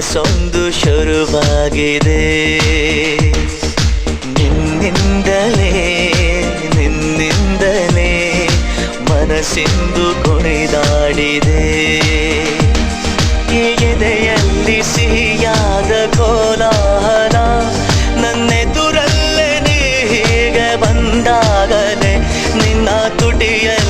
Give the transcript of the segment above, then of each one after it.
ಕನಸೊಂದು ಶುರುವಾಗಿದೆ. ನಿನ್ನಿಂದಲೇ ನಿನ್ನಿಂದಲೇ ಮನಸ್ಸಿಂದು ಕುಣಿದಾಡಿದೆ. ಎದೆಯಲ್ಲಿ ಸಿಹಿಯಾದ ಕೋಲಾಹಲ ನನ್ನೆದುರಲ್ಲೇ ನೀ ಹೀಗೆ ಬಂದಾಗಲೇ ನಿನ್ನ ತುಟಿಯಲ್ಲಿ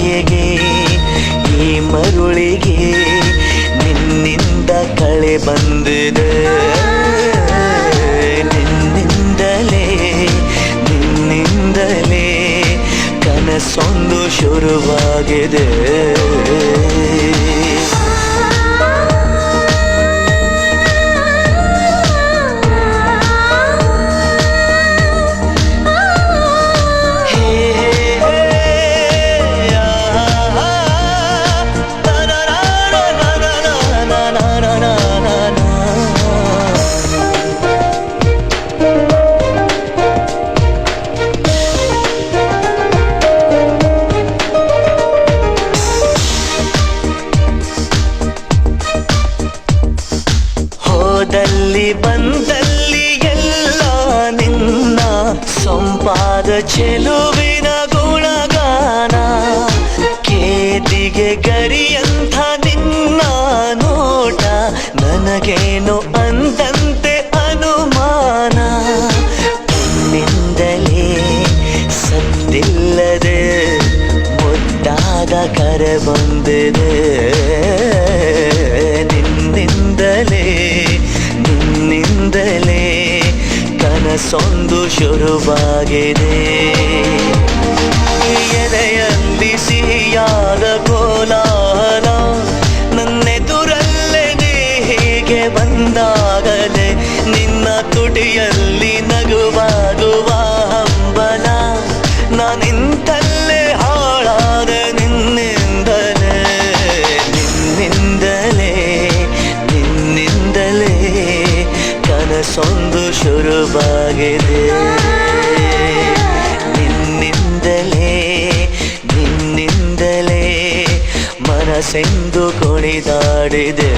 ಮಾಯೆಗೆ ಈ ಮರುಳಿಗೆ ನಿನ್ನಿಂದ ಕಳೆ ಬಂದಿದೆ. ನಿನ್ನಿಂದಲೇ ನಿನ್ನಿಂದಲೇ ಕನಸೊಂದು ಶುರುವಾಗಿದೆ. ಹೋದಲ್ಲಿ ಬಂದಲ್ಲಿ ಎಲ್ಲ ನಿನ್ನ ಸಂಪಾದ ಚೆಲುವಿನ ಗುಣಗಾನ ಕೇದಿಗೆ ಗರಿಯಂಥ ನಿನ್ನ ನೋಟ, ನನಗೇನು ಅಂದಂತೆ ಅನುಮಾನ? ನಿಂದಲೇ ಸತ್ತಿಲ್ಲದೆ ಮುದ್ದಾದ ಕರೆ ಬಂದಿದೆ. ನಿನ್ನಿಂದಲೇ ನಿನ್ನಿಂದಲೇ ಕನಸೊಂದು ಶುರುವಾಗಿದೆ. ಎದೆಯಲ್ಲಿ ಸಿಹಿಯಾದ ಮನಸ್ಸೆಂದು ಕುಣಿದಾಡಿದೆ.